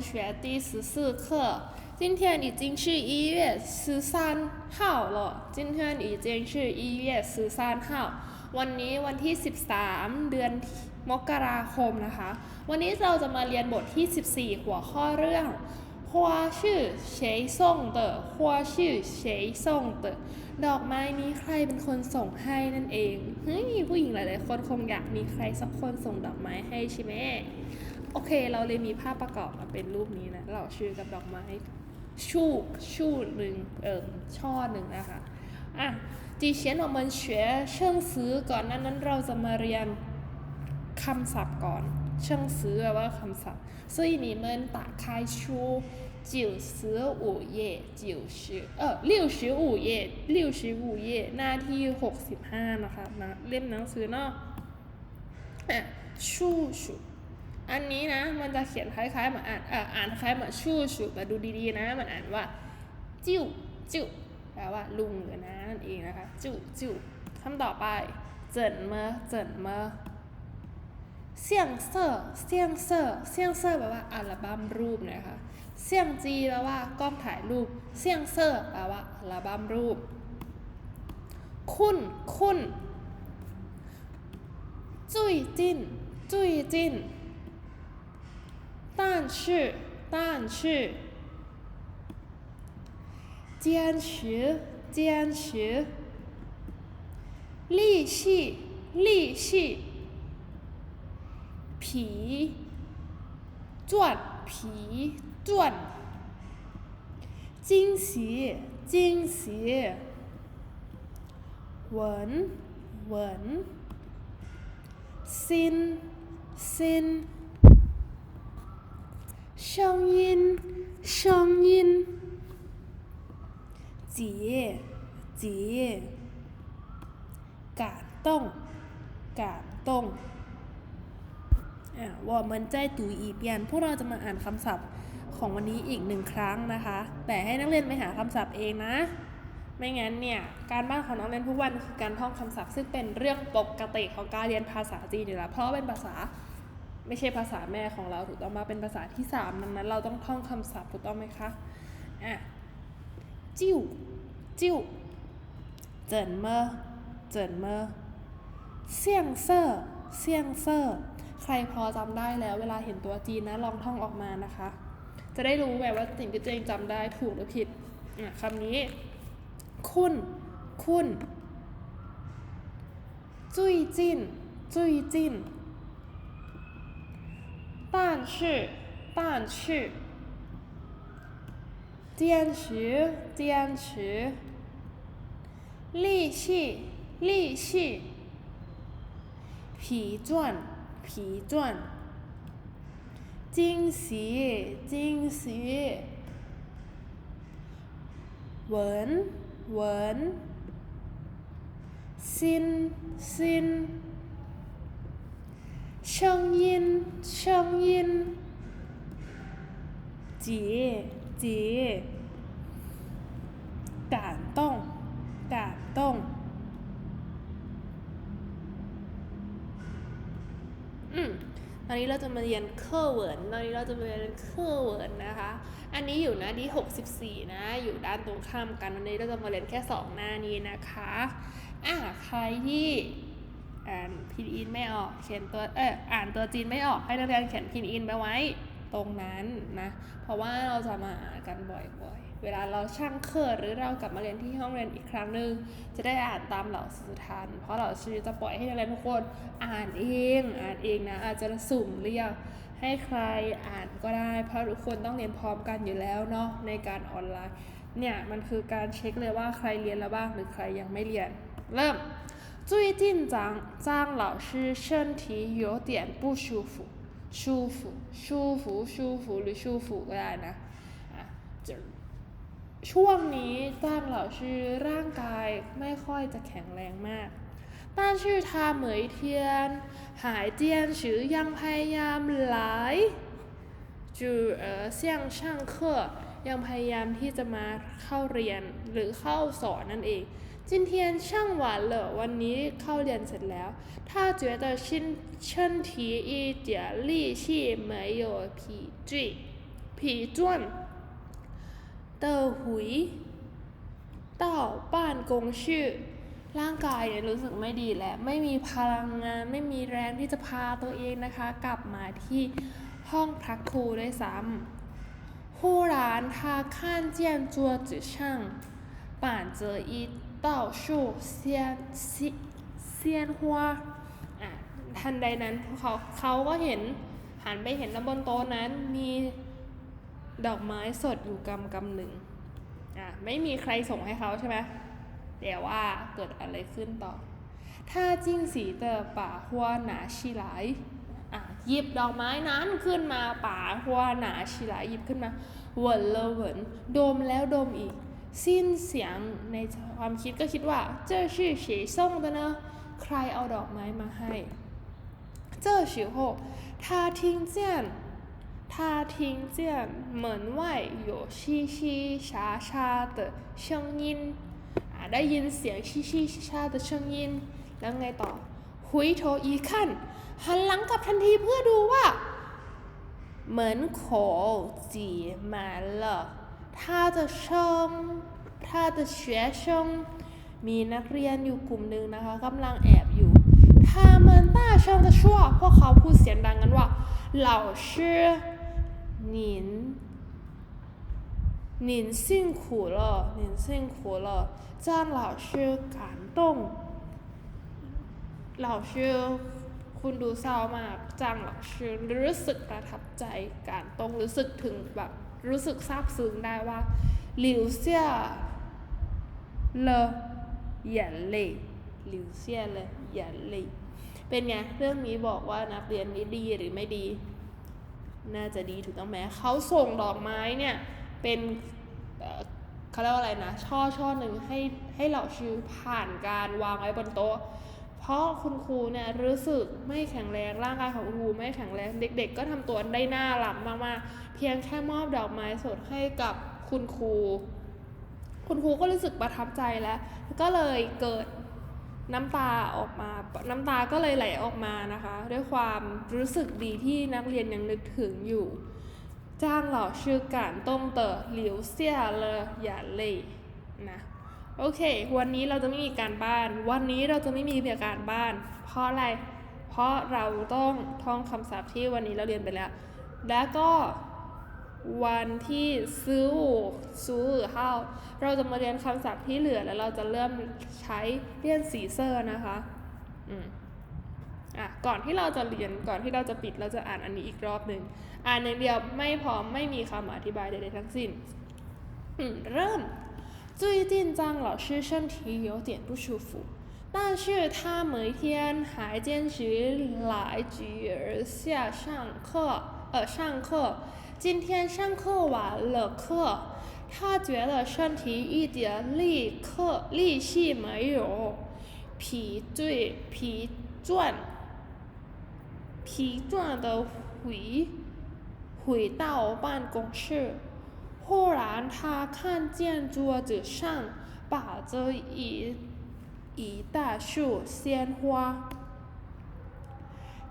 学第十四课。今天已经是一月十三号了。今天已经是一月十三号。วันนี้วันที่ 13 เดือนมกราคมนะคะ วันนี้เราจะมาเรียนบทที่ 14 หัวข้อเรื่อง花是谁送的花是谁送的ดอกไม้นี้ใครเป็นคนส่งให้นั่นเองเฮ้ยผู้หญิงหลายๆคนคงอยากมีใครสักคนส่งดอกไม้ให้ใช่ไหม โอเค เราเลยมีภาพประกอบมาเป็นรูปนี้นะเราชื่อกับดอกไม้ชู่ชู่หนึ่งเอ่อช่อหนึ่งนะคะอ่ะจีเชียนออกมันเฉวเชิงซื้อก่อนนั้นนั้นเราจะมาเรียนคำศัพท์ก่อนเชิงซื้อแปลว่าคำศัพท์所以你们打开书九十五页九十เออ六十五页六十五页หน้าที่หกสิบห้านะคะนะเล่มหนังสือเนาะอ่ะชูชู อันนี้นะมันจะเขียนคล้ายๆเหมือนอ่านเอออ่านคล้ายเหมือนชูชูแต่ดูดีๆนะ มันอ่านว่า จิ้วจิ้วแปลว่าลุงหรือนะนั่นเองนะคะจิ้วจิ้วคำต่อไปเจินเมอเจินเมอเสี่ยงเซอร์เสี่ยงเซอร์เสี่ยงเซอร์แปลว่าอัลบั้มรูปนะคะเสี่ยงจีแปลว่ากล้องถ่ายรูปเสี่ยงเซอร์แปลว่าอัลบั้มรูป คุณคุณจุยจินจุยจิน 但是但是坚持坚持。利息利息皮赚皮赚。惊喜惊喜。文文心心。 ชงยินชงยินจีจีกาต้งกาต้งอะว่าเหมืนใจตูอีเปีนพวกเราจะมาอ่านคำศัพท์ของวันนี้อีกหนึ่งครั้งนะคะ แต่ให้นักเรียนไปหาคำศัพท์เองนะ ไม่งั้นเนี่ย การบ้านของนักเรียนทุกวันคือการท่องคำศัพท์ซึ่งเป็นเรื่องปกติของการเรียนภาษาจีนอยู่แล้วเพราะเป็นภาษา ไม่ใช่ภาษาแม่ของเราถูกต้องมาเป็นภาษาที่สามดังนั้น เราต้องท่องคำศัพท์ถูกต้องไหมคะอะจิ้วจิ้วเจินเมอเจินเมอเสี่ยงเซอร์เสี่ยงเซอร์ใครพอจำได้แล้วเวลาเห็นตัวจีนนะลองท่องออกมานะคะ จะได้รู้แบบว่าสิ่งที่ตัวเองจำได้ถูกหรือผิดอะคำนี้ คุณ คุณจุยจินจุยจิน 去但去。坚持坚持。力气力气。疲倦疲倦惊喜惊喜。文文心心。 เชิงยิน เชิงยิน จีจีกานต้อนตอนนี้เราจะมาเรียนเคอร์เวิร์นตอนนี้เราจะมาเรียนเคอร์เวิร์นนะคะ อันนี้อยู่หน้าที่64 นะ อยู่ด้านตรงข้ามกันวันนี้เราจะมาเรียนแค่ 2 หน้านี้นะคะ อ่าใครที่ อ่านพินอินไม่ออกเขียนตัวเอออ่านตัวจีนไม่ออกให้นักเรียนเขียนพินอินไปไว้ตรงนั้นนะ เพราะว่าเราจะมาอ่านกันบ่อยๆ เวลาเราช่างเคอร์หรือเรากลับมาเรียนที่ห้องเรียนอีกครั้งหนึ่งจะได้อ่านตามเหล่าสื่อทัน เพราะเหล่าสื่อจะปล่อยให้นักเรียนทุกคนอ่านเองอ่านเองนะอาจจะสุ่มเรียกให้ใครอ่านก็ได้ เพราะทุกคนต้องเรียนพร้อมกันอยู่แล้วเนาะในการออนไลน์เนี่ยมันคือการเช็คเลยว่าใครเรียนแล้วบ้างหรือใครยังไม่เรียน เริ่ม 最近张张老师身体有点不舒服舒服舒服舒服หรือชูฟูก็ได้นะอ่ะจะช่วงนี้จ้างเหล่าชื่อร่างกายไม่ค่อยจะแข็งแรงมาก但是他每天还坚持ยังพยายาม来就เอ่อเสี่ยงช่างเคอยังพยายามที่จะมาเข้าเรียนหรือเข้าสอนนั่นเอง 今天上完了วันนี้เข้าเรียนเสร็จแล้ว他觉得身身体一点力气没有疲倦疲 ผีจ้วนเตอหุยเต้าบ้านกงชื่อ ร่างกายเนี่ยรู้สึกไม่ดีแล้ว ไม่มีพลังงาน ไม่มีแรงที่จะพาตัวเองนะคะ กลับมาที่ห้องพักครูด้วยซ้ำ忽然他看见桌子上摆着一 เต่าชูเซียนซิเซียนหัวอะทันใดนั้นเขาเขาก็เห็นหันไปเห็นแล้วบนโต๊ะนั้นมีดอกไม้สดอยู่กำกำหนึ่งอะไม่มีใครส่งให้เขาใช่ไหมเดี๋ยวว่าเกิดอะไรขึ้นต่อ ถ้าจิ้งสีเตอป่าหัวหนาชีหลายอะหยิบดอกไม้นั้นขึ้นมาป่าหัวหนาชีหลายหยิบขึ้นมาเหวินเลเหวินดมแล้วดมอีก สิ้นเสียงในความคิดก็คิดว่าเจ้าชื่อเฉยซ่ง的呢ใครเอาดอกไม้มาให้这时候他听见他听见门外有稀稀沙沙的声音อ่ะได้ยินเสียงชิชิชา的声音แล้วไงต่อหุยโถอีขั้นหันหลังกลับทันทีเพื่อดูว่า门口挤满了 他的生他的学生มีนักเรียนอยู่กลุ่มหนึ่งนะคะกำลังแอบอยู่他们大声的说พวกเขาพูดเสียงดังกันว่า老师您您辛苦了，您辛苦了，张老师感动。老师คุณดูเศร้ามากจางหลักชื่อรู้สึกประทับใจการต้องรู้สึกถึงแบบ รู้สึกซาบซึ้งได้ว่าหลิวเซี่ยเลหยียนเล่หลิวเซี่ยเลหยียนเล่เป็นไง เรื่องนี้บอกว่านักเรียนนี้ดีหรือไม่ดี น่าจะดีถูกต้องไหมเขาส่งดอกไม้เนี่ย เป็นเขาเรียกว่าอะไรนะ ช่อช่อหนึ่งให้ให้เหล่าชื่อผ่านการวางไว้บนโต๊ะ เพราะคุณครูเนี่ยรู้สึกไม่แข็งแรงร่างกายของคุณครูไม่แข็งแรงเด็ก ๆ ก็ทำตัวได้น่ารักมากๆ เพียงแค่มอบดอกไม้สดให้กับคุณครู คุณครูก็รู้สึกประทับใจแล้ว ก็เลยเกิดน้ำตาออกมา น้ำตาก็เลยไหลออกมานะคะ ด้วยความรู้สึกดีที่นักเรียนยังนึกถึงอยู่ จ้างเหล่าชื่อการต้งเตอหลิวเสี่ยเลออย่าเลยนะ โอเค วันนี้เราจะไม่มีการบ้าน วันนี้เราจะไม่มีเพียงการบ้าน เพราะอะไร เพราะเราต้องท่องคำศัพท์ที่วันนี้เราเรียนไปแล้ว แล้วก็วันที่ซื้อซื้อห้าวเราจะมาเรียนคำศัพท์ที่เหลือแล้วเราจะเริ่มใช้เรียนสีเซอร์นะคะ อืมอะ ก่อนที่เราจะเรียน ก่อนที่เราจะปิด เราจะอ่านอันนี้อีกรอบหนึ่ง อ่านอย่างเดียวไม่พร้อมไม่มีคำอธิบายใดๆทั้งสิ้น เริ่ม 最近张老师身体有点不舒服，但是他每天还坚持来菊儿下上课，呃，上课。今天上课完了课，他觉得身体一点力课力气没有，疲倦疲倦疲倦的回回到办公室。忽然，他看见桌子上摆着一一大束鲜花。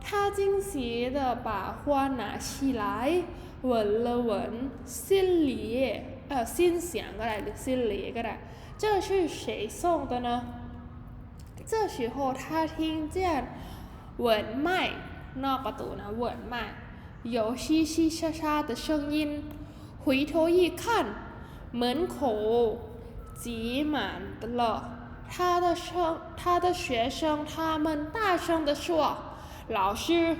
他惊喜地把花拿起来，闻了闻，心里呃心想过来，心里过来，这是谁送的呢？这时候，他听见稳麦，那个读呢稳麦，有稀稀沙沙的声音。回头一看，门口挤满了他的生他的学生，他们大声地说：“老师，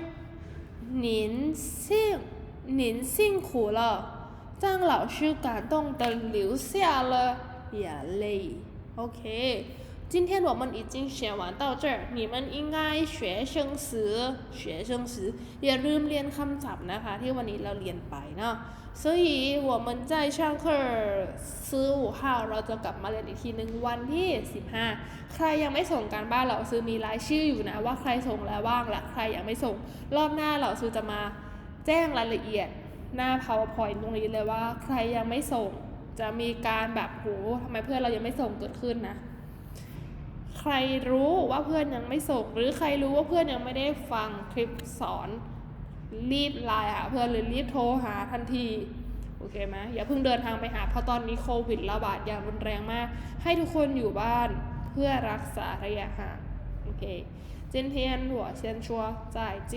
您辛您辛苦了。”张老师感动的流下了眼泪。OK，今天我们已经学完到这儿，你们应该学生词学生词อย่าลืมเรียนคำศัพท์นะคะที่วันนี้เราเรียนไปเนาะ所以我们在上课十五号เราจะกลับมาเรียนอีกทีหนึ่งวันที่ 15 ใครยังไม่ส่งการบ้านเราซื้อมีรายชื่ออยู่นะว่าใครส่งแล้วบ้างและใครยังไม่ส่งรอบหน้าเราซื้อจะมาแจ้งรายละเอียด หน้า powerpoint ตรงนี้เลยว่าใครยังไม่ส่ง จะมีการแบบโหทำไมเพื่อนเรายังไม่ส่งเกิดขึ้นนะ ใครรู้ว่าเพื่อนยังไม่ส่ง หรือใครรู้ว่าเพื่อนยังไม่ได้ฟังคลิปสอน รีบไลน์หาเพื่อนหรือรีบโทรหาทันที โอเคไหมอย่าเพิ่งเดินทางไปหา เพราะตอนนี้โควิดระบาดอย่างรุนแรงมาก ให้ทุกคนอยู่บ้านเพื่อรักษาระยะห่างโอเค今天我先说再见